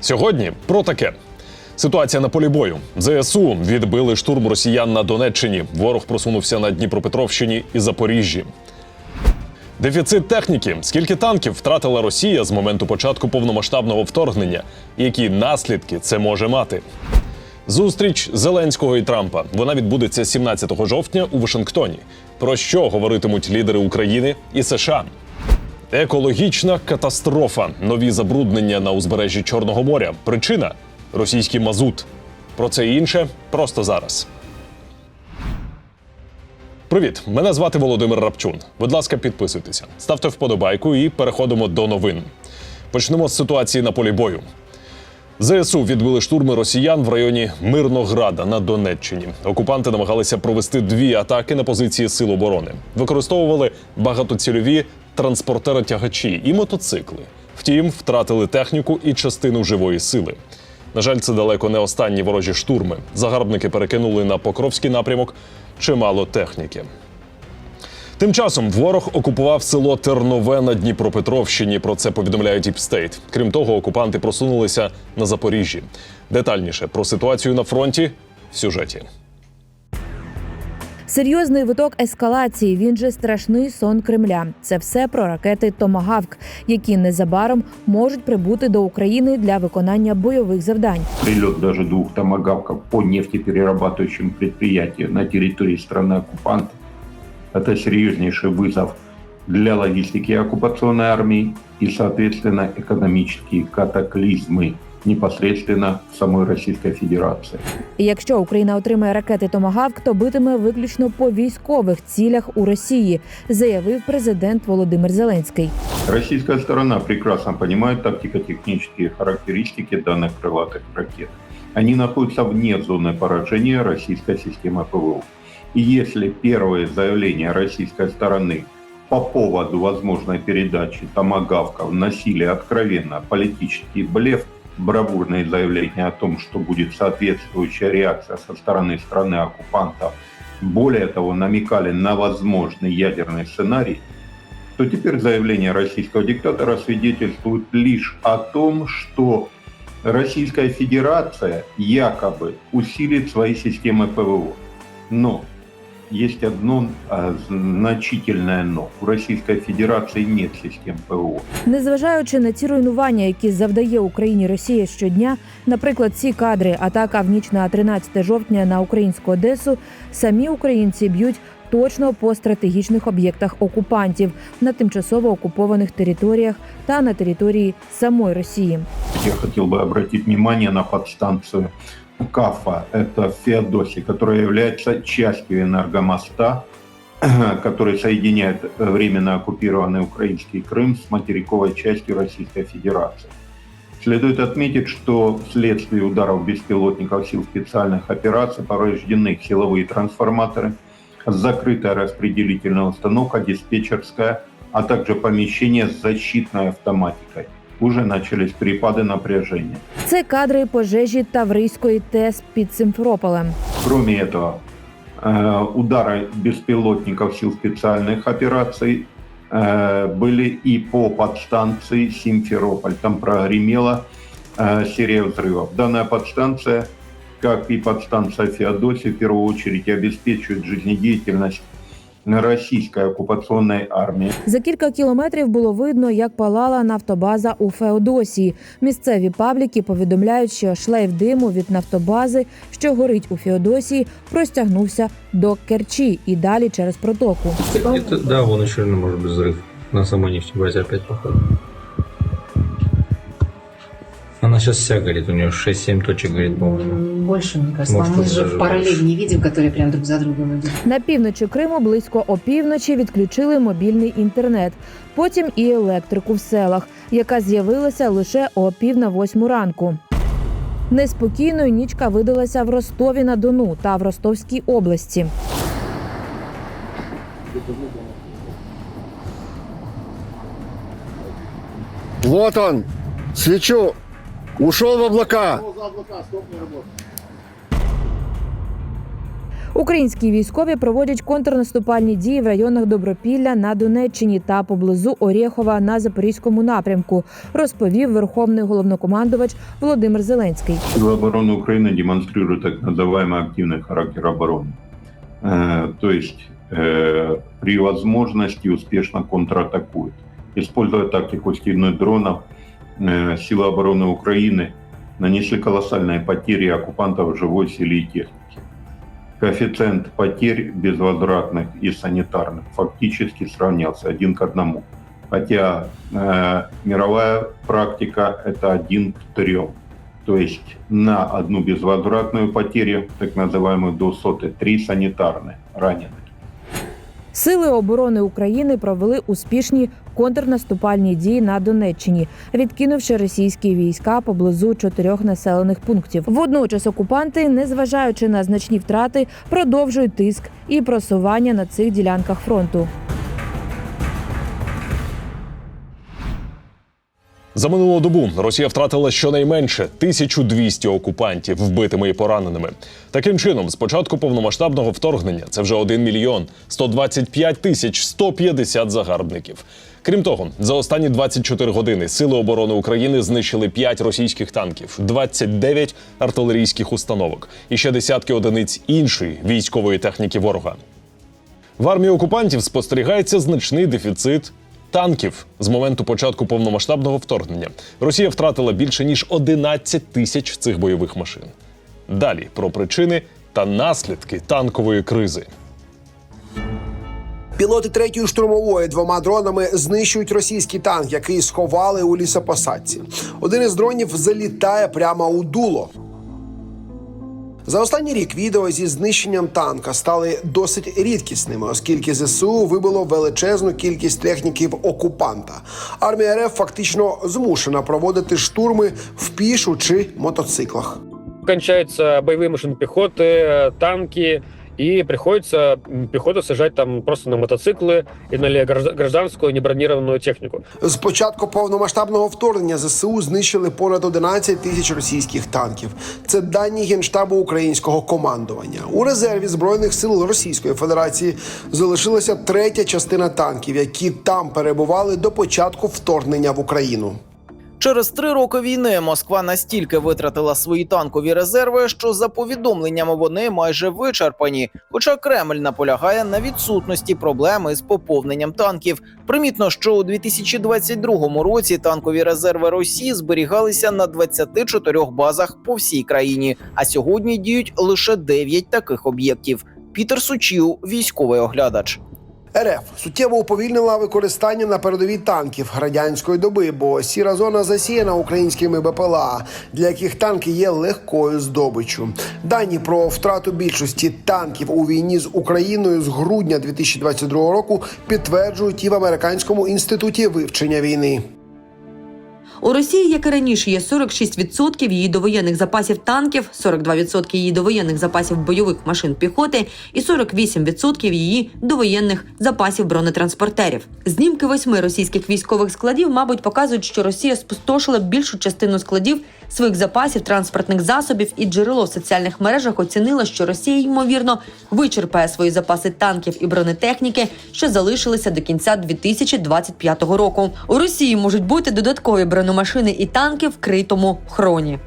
Сьогодні про таке. Ситуація на полі бою. ЗСУ відбили штурм росіян на Донеччині. Ворог просунувся на Дніпропетровщині і Запоріжжі. Дефіцит техніки. Скільки танків втратила Росія з моменту початку повномасштабного вторгнення? Які наслідки це може мати? Зустріч Зеленського і Трампа. Вона відбудеться 17 жовтня у Вашингтоні. Про що говоритимуть лідери України і США? Екологічна катастрофа. Нові забруднення на узбережжі Чорного моря. Причина російський мазут. Про це і інше просто зараз. Привіт, мене звати Володимир Рапчун. Будь ласка, підписуйтеся, ставте вподобайку і переходимо до новин. Почнемо з ситуації на полі бою. ЗСУ відбили штурми росіян в районі Мирнограда на Донеччині. Окупанти намагалися провести дві атаки на позиції сил оборони. Використовували багатоцільові транспортери-тягачі і мотоцикли. Втім, втратили техніку і частину живої сили. На жаль, це далеко не останні ворожі штурми. Загарбники перекинули на Покровський напрямок чимало техніки. Тим часом ворог окупував село Тернове на Дніпропетровщині. Про це повідомляє Діпстейт. Крім того, окупанти просунулися на Запоріжжі. Детальніше про ситуацію на фронті в сюжеті. Серйозний виток ескалації. Він же страшний сон Кремля. Це все про ракети Томагавк, які незабаром можуть прибути до України для виконання бойових завдань. прилет даже двух томагавков по нефтеперерабатывающим предприятиям на территории страны-оккупанта – это серьезнейший вызов для логистики оккупационной армии и, соответственно, экономические катаклизмы непосредственно в самой Российской Федерации. І якщо Україна отримає ракети Томагавк, то битиме виключно по військових цілях у Росії, заявив президент Володимир Зеленський. Российская сторона прекрасно понимает тактико-технические характеристики данных крылатых ракет. Они находятся вне зоны поражения российской системы ПВО. И если первые заявления российской стороны по поводу возможной передачи томагавков носили откровенно политический блеф, бравурные заявления о том, что будет соответствующая реакция со стороны страны-оккупанта, более того, намекали на возможный ядерный сценарий, то теперь заявления российского диктатора свидетельствуют лишь о том, что Российская Федерация якобы усилит свои системы ПВО. Но есть одно а, значительное но. У Российской Федерации нет систем ПВО. Незважаючи на ці руйнування, які завдає Україні Росія щодня, наприклад, ці кадри атака в ніч на 13 жовтня на українську Одесу, самі українці б'ють точно по стратегічних об'єктах окупантів на тимчасово окупованих територіях та на території самої Росії. Я хотел бы обратить внимание на подстанцию КАФа, это в которая является частью энергомоста, который соединяет временно оккупированный украинский Крым с материковой частью Российской Федерации. Следует отметить, что вследствие ударов беспилотников сил специальных операций повреждены силовые трансформаторы, закрытая распределительная установка, диспетчерская, а также помещение с защитной автоматикой. Уже начались перепады напряжения. Це кадри пожежі Таврійської ТЕС під Симферополем. Кроме этого, э, удары беспилотников сил специальных операций э, были и по подстанции Симферополь. Там прогремела э, серия взрывов. Данная подстанция, как и подстанция Феодосии, в первую очередь обеспечивает жизнедеятельность российской оккупационной армии. За кілька кілометрів було видно, як палала нафтобаза у Феодосії. Місцеві пабліки повідомляють, що шлейф диму від нафтобази, що горить у Феодосії, простягнувся до Керчі і далі через протоку. Это, да, вон еще один может быть взрыв. На самой нефтебазе опять походу. Она сейчас вся горит, у нее 6-7 точек горит, по-моему. Больше, мне кажется. Может, Мы тут же даже параллель не видим, которые прям друг за другом идут. На півночі Криму близько опівночі відключили мобільний інтернет, потім і електрику в селах, яка з'явилася лише о пів на восьму ранку. Неспокійною нічка видалася в Ростові на Дону та в Ростовській області. Вот он, свечу, ушел в облака. Українські військові проводять контрнаступальні дії в районах Добропілля на Донеччині та поблизу Орєхова на Запорізькому напрямку, розповів верховний головнокомандувач Володимир Зеленський. Силы обороны Украины демонстрируют так называемый активный характер обороны. Э, То есть э, при возможности успешно контратакуют. Используя тактику скидных дронов, э, силы обороны Украины нанесли колоссальные потери оккупантов живой силы и техники. Коэффициент потерь безвозвратных и санитарных фактически сравнялся один к одному. Хотя э, мировая практика это один к трем. То есть на одну безвозвратную потерю, так называемую до соты, три санитарные раненых. Сили оборони України провели успішні контрнаступальні дії на Донеччині, відкинувши російські війська поблизу чотирьох населених пунктів. Водночас окупанти, незважаючи на значні втрати, продовжують тиск і просування на цих ділянках фронту. За минулу добу Росія втратила щонайменше 1200 окупантів вбитими і пораненими. Таким чином, з початку повномасштабного вторгнення це вже 1 мільйон 125 тисяч 150 загарбників. Крім того, за останні 24 години Сили оборони України знищили 5 російських танків, 29 артилерійських установок і ще десятки одиниць іншої військової техніки ворога. В армії окупантів спостерігається значний дефіцит танків з моменту початку повномасштабного вторгнення. Росія втратила більше ніж 11 тисяч цих бойових машин. Далі про причини та наслідки танкової кризи. Пілоти третьої штурмової двома дронами знищують російський танк, який сховали у лісопосадці. Один із дронів залітає прямо у дуло. За останній рік відео зі знищенням танка стали досить рідкісними, оскільки ЗСУ вибило величезну кількість техніків окупанта. Армія РФ фактично змушена проводити штурми в пішу чи мотоциклах. кончаются боевые машины пехоты, э, танки, и приходится пехоту сажать там просто на мотоциклы и на гражд- гражданскую небронированную технику. З початку повномасштабного вторгнення ЗСУ знищили понад 11 тисяч російських танків. Це дані генштабу українського командування. У резерві збройних сил Російської Федерації залишилася третя частина танків, які там перебували до початку вторгнення в Україну. Через три роки війни Москва настільки витратила свої танкові резерви, що за повідомленнями вони майже вичерпані. Хоча Кремль наполягає на відсутності проблеми з поповненням танків. Примітно, що у 2022 році танкові резерви Росії зберігалися на 24 базах по всій країні, а сьогодні діють лише 9 таких об'єктів. Пітер Сучів, військовий оглядач. РФ суттєво уповільнила використання на передовій танків радянської доби, бо сіра зона засіяна українськими БПЛА, для яких танки є легкою здобиччю. Дані про втрату більшості танків у війні з Україною з грудня 2022 року підтверджують і в американському інституті вивчення війни. У Росії, як і раніше, є 46% її довоєнних запасів танків, 42% її довоєнних запасів бойових машин піхоти і 48% її довоєнних запасів бронетранспортерів. Знімки восьми російських військових складів, мабуть, показують, що Росія спустошила більшу частину складів своїх запасів транспортних засобів, і джерело в соціальних мережах оцінило, що Росія ймовірно вичерпає свої запаси танків і бронетехніки, що залишилися до кінця 2025 року. У Росії можуть бути додаткові бронемашини і танки в критому хроні.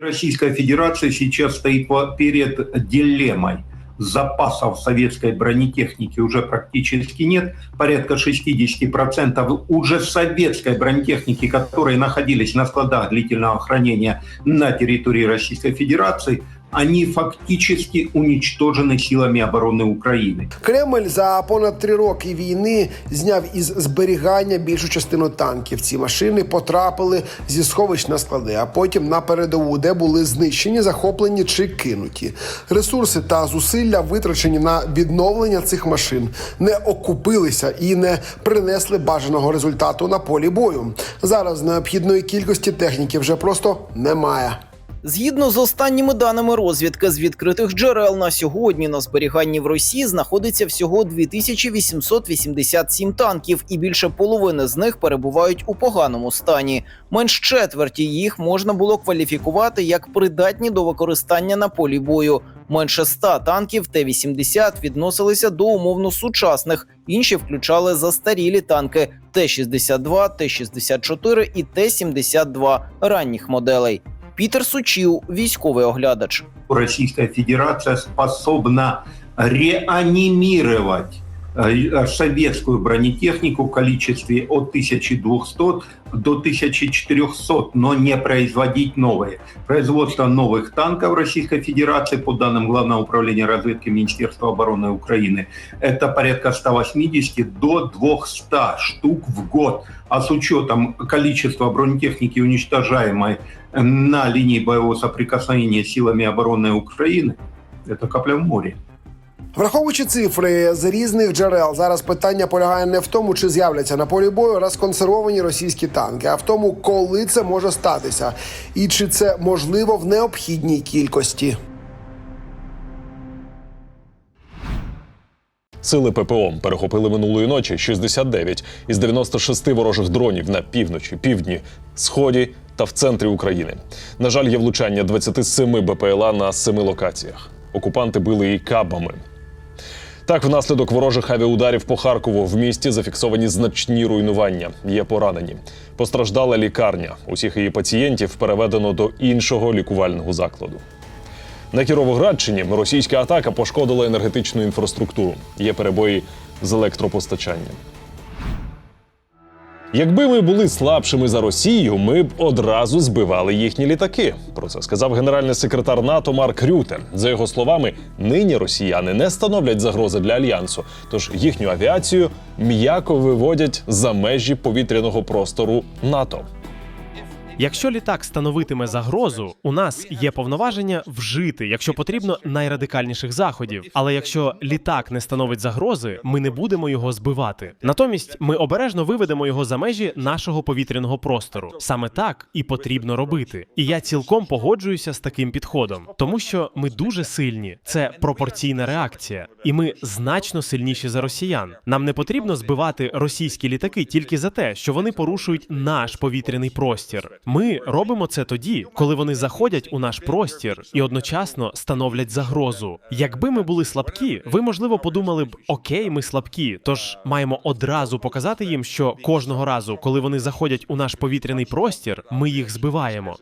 Российская Федерация сейчас стоит перед дилеммой. Запасов советской бронетехники уже практически нет. Порядка 60% уже советской бронетехники, которые находились на складах длительного хранения на территории Российской Федерации, они фактически уничтожены силами обороны Украины. Кремль за понад три роки війни зняв із зберігання більшу частину танків. Ці машини потрапили зі сховищ на склади, а потім на передову, де були знищені, захоплені чи кинуті. Ресурси та зусилля, витрачені на відновлення цих машин, не окупилися і не принесли бажаного результату на полі бою. Зараз необхідної кількості техніки вже просто немає. Згідно з останніми даними розвідки з відкритих джерел на сьогодні на зберіганні в Росії знаходиться всього 2887 танків, і більше половини з них перебувають у поганому стані. Менш четверті їх можна було кваліфікувати як придатні до використання на полі бою. Менше 100 танків Т-80 відносилися до умовно сучасних. Інші включали застарілі танки Т-62, Т-64 і Т-72 ранніх моделей. Пітер Сучів, військовий оглядач. Російська Федерація способна реанимировать э, советскую бронетехнику в количестве от 1200 до 1400, но не производить новые. Производство новых танков Российской Федерации, по данным Главного управления разведки Министерства обороны Украины, это порядка 180 до 200 штук в год. А с учетом количества бронетехники, уничтожаемой на линии боевого соприкосновения силами обороны Украины, это капля в море. Враховуючи цифри з різних джерел, зараз питання полягає не в тому, чи з'являться на полі бою розконсервовані російські танки, а в тому, коли це може статися, і чи це можливо в необхідній кількості. Сили ППО перехопили минулої ночі 69 із 96 ворожих дронів на півночі, півдні, сході та в центрі України. На жаль, є влучання 27 БПЛА на семи локаціях. Окупанти били і кабами. Так, внаслідок ворожих авіаударів по Харкову в місті зафіксовані значні руйнування. Є поранені. Постраждала лікарня. Усіх її пацієнтів переведено до іншого лікувального закладу. На Кіровоградщині російська атака пошкодила енергетичну інфраструктуру. Є перебої з електропостачанням. Якби ми були слабшими за Росію, ми б одразу збивали їхні літаки. Про це сказав генеральний секретар НАТО Марк Рюте. За його словами, нині росіяни не становлять загрози для альянсу, тож їхню авіацію м'яко виводять за межі повітряного простору НАТО. Якщо літак становитиме загрозу, у нас є повноваження вжити, якщо потрібно, найрадикальніших заходів. Але якщо літак не становить загрози, ми не будемо його збивати. Натомість ми обережно виведемо його за межі нашого повітряного простору. Саме так і потрібно робити. І я цілком погоджуюся з таким підходом, тому що ми дуже сильні. Це пропорційна реакція, і ми значно сильніші за росіян. Нам не потрібно збивати російські літаки тільки за те, що вони порушують наш повітряний простір. Ми робимо це тоді, коли вони заходять у наш простір і одночасно становлять загрозу. Якби ми були слабкі, ви можливо подумали б: окей, ми слабкі, тож маємо одразу показати їм, що кожного разу, коли вони заходять у наш повітряний простір, ми їх збиваємо.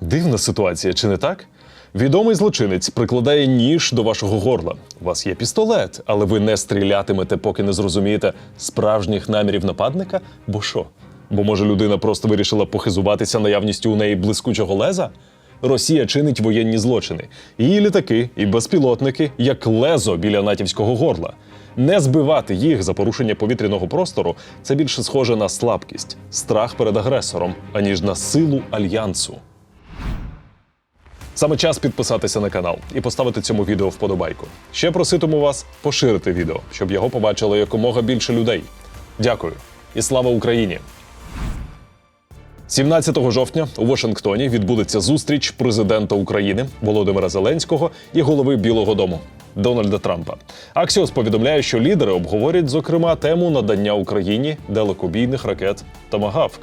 Дивна ситуація, чи не так? Відомий злочинець прикладає ніж до вашого горла. У вас є пістолет, але ви не стрілятимете, поки не зрозумієте справжніх намірів нападника. Бо що? Бо може людина просто вирішила похизуватися наявністю у неї блискучого леза? Росія чинить воєнні злочини. Її літаки і безпілотники як лезо біля натівського горла. Не збивати їх за порушення повітряного простору це більше схоже на слабкість, страх перед агресором, аніж на силу альянсу. Саме час підписатися на канал і поставити цьому відео вподобайку. Ще проситиму вас поширити відео, щоб його побачило якомога більше людей. Дякую і слава Україні! 17 жовтня у Вашингтоні відбудеться зустріч президента України Володимира Зеленського і голови Білого Дому Дональда Трампа. Аксіос повідомляє, що лідери обговорять зокрема тему надання Україні далекобійних ракет Томагавк.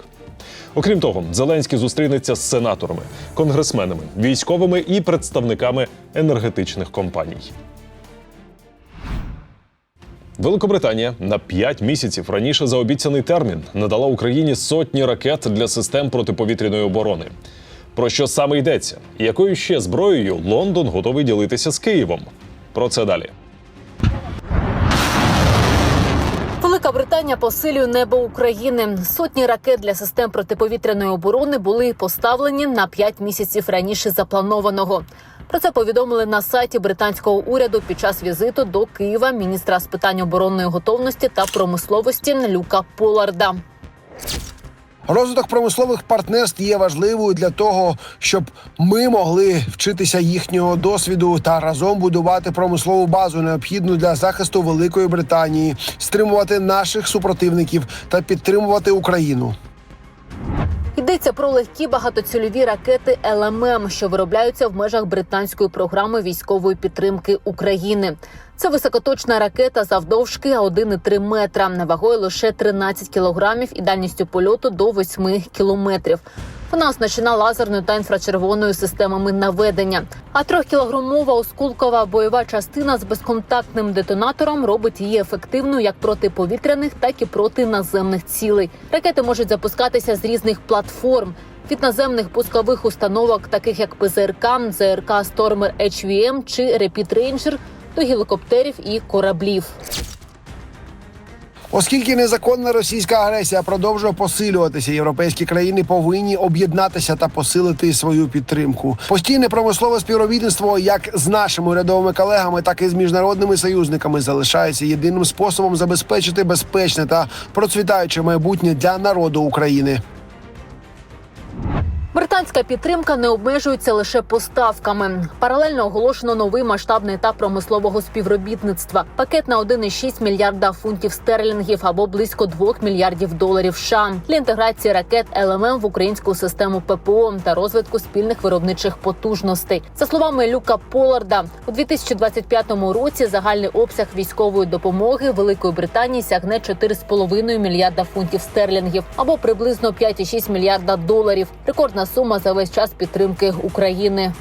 Окрім того, Зеленський зустрінеться з сенаторами, конгресменами, військовими і представниками енергетичних компаній. Великобританія на 5 місяців раніше за обіцяний термін надала Україні сотні ракет для систем протиповітряної оборони. Про що саме йдеться? І якою ще зброєю Лондон готовий ділитися з Києвом? Про це далі. Велика Британія посилює небо України. Сотні ракет для систем протиповітряної оборони були поставлені на 5 місяців раніше запланованого. Про це повідомили на сайті британського уряду під час візиту до Києва міністра з питань оборонної готовності та промисловості Люка Поларда. Розвиток промислових партнерств є важливою для того, щоб ми могли вчитися їхнього досвіду та разом будувати промислову базу, необхідну для захисту Великої Британії, стримувати наших супротивників та підтримувати Україну. Йдеться про легкі багатоцільові ракети ЛММ, що виробляються в межах британської програми військової підтримки України. Це високоточна ракета завдовжки 1,3 метра, вагою лише 13 кілограмів і дальністю польоту до 8 кілометрів. Вона оснащена лазерною та інфрачервоною системами наведення. А трьохкілограмова осколкова бойова частина з безконтактним детонатором робить її ефективною як проти повітряних, так і проти наземних цілей. Ракети можуть запускатися з різних платформ. Від наземних пускових установок, таких як ПЗРК, ЗРК Stormer HVM чи Rapid Ranger, до гелікоптерів і кораблів. Оскільки незаконна російська агресія продовжує посилюватися, європейські країни повинні об'єднатися та посилити свою підтримку. Постійне промислове співробітництво як з нашими урядовими колегами, так і з міжнародними союзниками залишається єдиним способом забезпечити безпечне та процвітаюче майбутнє для народу України. Британська підтримка не обмежується лише поставками. Паралельно оголошено новий масштабний етап промислового співробітництва. Пакет на 1,6 мільярда фунтів стерлінгів або близько 2 мільярдів доларів США для інтеграції ракет ЛММ в українську систему ППО та розвитку спільних виробничих потужностей. За словами Люка Поларда, у 2025 році загальний обсяг військової допомоги Великої Британії сягне 4,5 мільярда фунтів стерлінгів або приблизно 5,6 мільярда доларів. Рекордна сума за весь час підтримки України.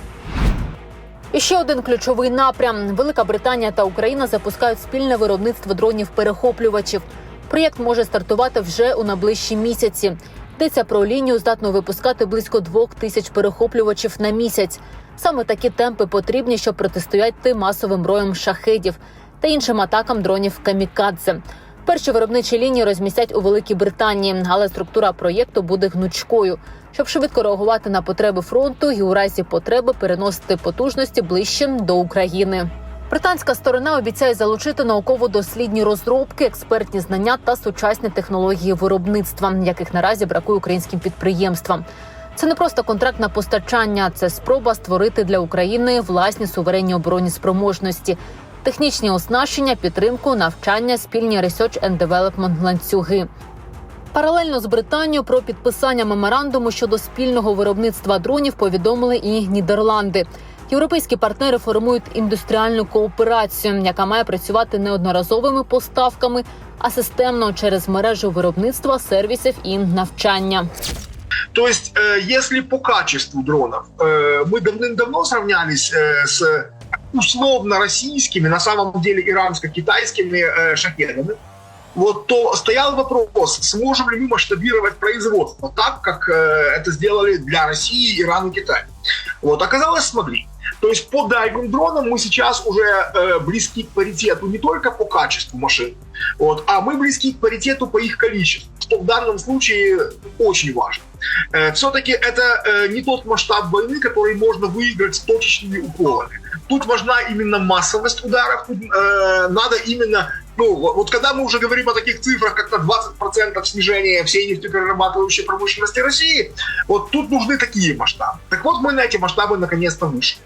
І ще один ключовий напрям: Велика Британія та Україна запускають спільне виробництво дронів-перехоплювачів. Проєкт може стартувати вже у найближчі місяці. Йдеться про лінію, здатну випускати близько двох тисяч перехоплювачів на місяць. Саме такі темпи потрібні, щоб протистояти масовим роям шахедів та іншим атакам дронів камікадзе. Перші виробничі лінії розмістять у Великій Британії, але структура проєкту буде гнучкою, щоб швидко реагувати на потреби фронту і у разі потреби переносити потужності ближче до України. Британська сторона обіцяє залучити науково-дослідні розробки, експертні знання та сучасні технології виробництва, яких наразі бракує українським підприємствам. Це не просто контракт на постачання, це спроба створити для України власні суверенні оборонні спроможності, технічні оснащення, підтримку, навчання, спільні research and development ланцюги. Паралельно з Британією про підписання меморандуму щодо спільного виробництва дронів повідомили і Нідерланди. Європейські партнери формують індустріальну кооперацію, яка має працювати не одноразовими поставками, а системно через мережу виробництва, сервісів і навчання. То есть, э, если по качеству дронов э, мы давным-давно сравнялись э, с условно российскими, на самом деле иранско-китайскими э, шахедами, вот то стоял вопрос, сможем ли мы масштабировать производство так, как э, это сделали для России, Ирана и Китая. Вот оказалось, смогли. То есть по дайвинг дронам мы сейчас уже э, близки к паритету не только по качеству машин, вот, а мы близки к паритету по их количеству, что в данном случае очень важно. Э, Все-таки это э, не тот масштаб войны, который можно выиграть точечными уколами. Тут важна именно массовость ударов, тут э, надо именно ну, вот когда мы уже говорим о таких цифрах, как на 20% снижения всей нефтеперерабатывающей промышленности России, вот тут нужны такие масштабы. Так вот, мы на эти масштабы наконец-то вышли.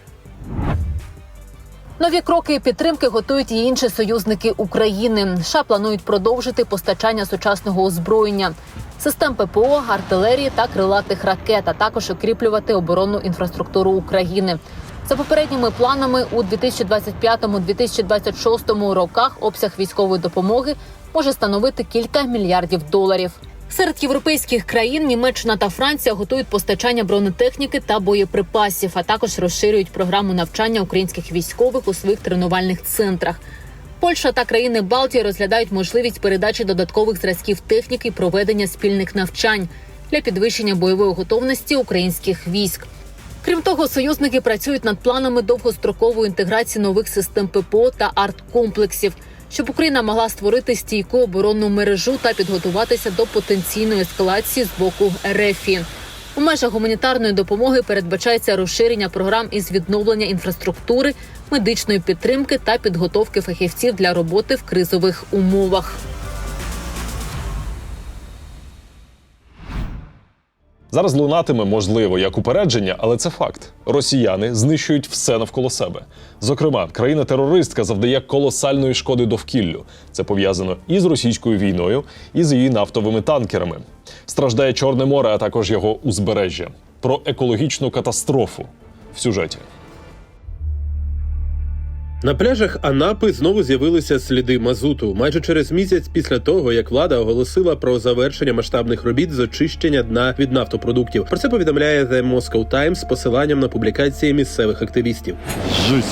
Нові кроки підтримки готують і інші союзники України. США планують продовжити постачання сучасного озброєння, систем ППО, артилерії та крилатих ракет, а також укріплювати оборонну інфраструктуру України. За попередніми планами у 2025-2026 роках обсяг військової допомоги може становити кілька мільярдів доларів. Серед європейських країн Німеччина та Франція готують постачання бронетехніки та боєприпасів, а також розширюють програму навчання українських військових у своїх тренувальних центрах. Польща та країни Балтії розглядають можливість передачі додаткових зразків техніки проведення спільних навчань для підвищення бойової готовності українських військ. Крім того, союзники працюють над планами довгострокової інтеграції нових систем ППО та арткомплексів, щоб Україна могла створити стійку оборонну мережу та підготуватися до потенційної ескалації з боку РФІ. У межах гуманітарної допомоги передбачається розширення програм із відновлення інфраструктури, медичної підтримки та підготовки фахівців для роботи в кризових умовах. Зараз лунатиме можливо як упередження, але це факт. Росіяни знищують все навколо себе. Зокрема, країна-терористка завдає колосальної шкоди довкіллю. Це пов'язано і з російською війною, і з її нафтовими танкерами. Страждає Чорне море, а також його узбережжя. Про екологічну катастрофу в сюжеті. На пляжах Анапи знову з'явилися сліди мазуту майже через місяць після того, як влада оголосила про завершення масштабних робіт з очищення дна від нафтопродуктів. Про це повідомляє The Moscow Times з посиланням на публікації місцевих активістів. Жуть.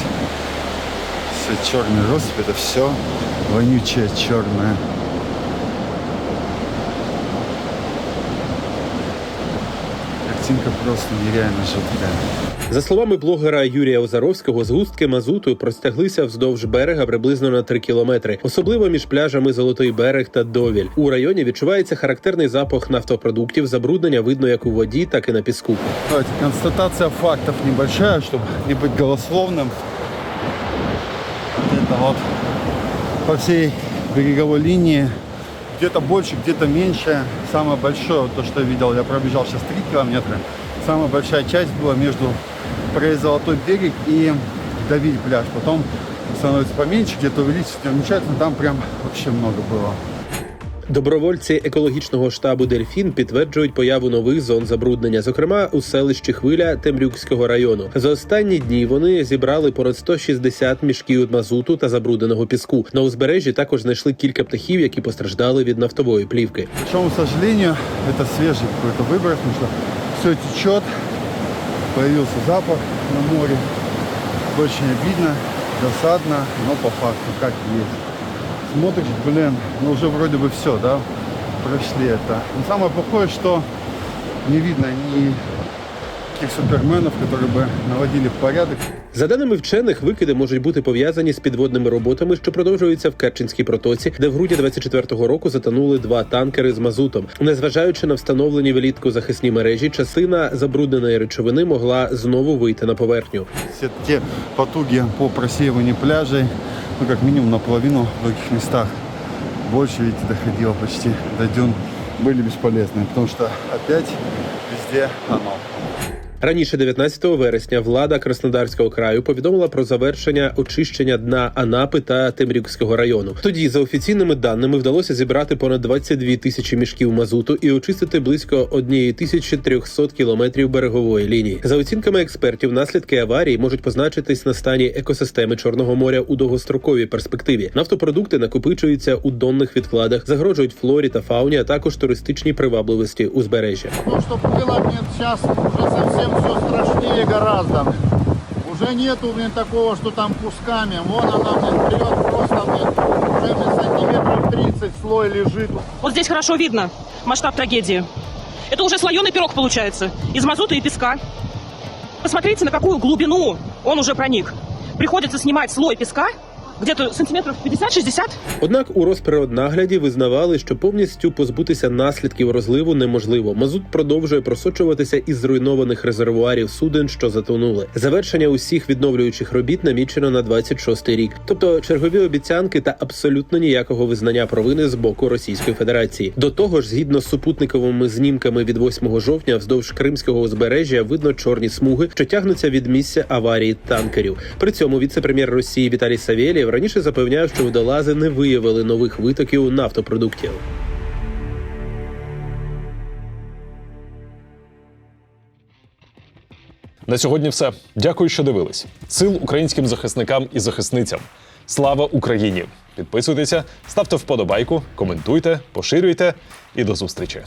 Все черный россыпь, это все вонючее черное. Картинка просто нереально жуткая. За словами блогера Юрія Озаровського, згустки мазуту простяглися вздовж берега приблизно на 3 кілометри, особливо між пляжами Золотий берег та Довіль. У районі відчувається характерний запах нафтопродуктів. Забруднення видно як у воді, так і на піску. Давайте, констатация фактов небольшая, чтобы не быть голословным. Вот это вот по всей береговой линии. Где-то больше, где-то меньше. Самое большое, то, что я видел, я пробежал сейчас 3 километра. Самая большая часть была между проезд Золотой берег и Давиль пляж. Потом становится поменьше, где-то увеличится, но там прям вообще много было. Добровольці екологічного штабу Дельфін підтверджують появу нових зон забруднення, зокрема у селищі Хвиля Темрюкського району. За останні дні вони зібрали понад 160 мішків мазуту та забрудненого піску. На узбережжі також знайшли кілька птахів, які постраждали від нафтової плівки. К сожалению, это свежий какой-то выброс, потому что все течет, появился запах на море. Очень обидно, досадно, но по факту как есть. Смотришь, блин, ну уже вроде бы все, да, прошли это. Но самое плохое, что не видно ни таких суперменов, которые бы наводили порядок. За даними вчених, викиди можуть бути пов'язані з підводними роботами, що продовжуються в Керченській протоці, де в грудні 24-го року затонули два танкери з мазутом. Незважаючи на встановлені влітку захисні мережі, частина забрудненої речовини могла знову вийти на поверхню. Все те потуги по просеиванию пляжей, ну как минимум наполовину в других местах, больше, видите, доходило почти до дюн, были бесполезны, потому что опять везде оно. Раніше, 19 вересня, влада Краснодарського краю повідомила про завершення очищення дна Анапи та Темрюкського району. Тоді, за офіційними даними, вдалося зібрати понад 22 тисячі мішків мазуту і очистити близько 1300 кілометрів берегової лінії. За оцінками експертів, наслідки аварії можуть позначитись на стані екосистеми Чорного моря у довгостроковій перспективі. Нафтопродукти накопичуються у донних відкладах, загрожують флорі та фауні, а також туристичній привабливості узбережжя. То, было, блин, сейчас уже совсем все страшнее гораздо. Уже нету, блин, такого, что там кусками. Вон она, блин, вперед просто, блин, уже, блин, сантиметров 30 слой лежит. Вот здесь хорошо видно масштаб трагедии. Это уже слоеный пирог получается из мазута и песка. Посмотрите, на какую глубину он уже проник. Приходится снимать слой песка где-то сантиметров 50-60. Однак у Росприроднагляді визнавали, що повністю позбутися наслідків розливу неможливо. Мазут продовжує просочуватися із зруйнованих резервуарів суден, що затонули. Завершення усіх відновлюючих робіт намічено на 26-й рік. Тобто чергові обіцянки та абсолютно ніякого визнання провини з боку Російської Федерації. До того ж, згідно з супутниковими знімками від 8 жовтня, вздовж Кримського узбережжя видно чорні смуги, що тягнуться від місця аварії танкерів. При цьому віце-прем'єр Росії Віталій Савєлєв раніше запевняв, що водолази не виявили нових витоків нафтопродуктів. На сьогодні все. Дякую, що дивились. Сил українським захисникам і захисницям. Слава Україні! Підписуйтеся, ставте вподобайку, коментуйте, поширюйте і до зустрічі.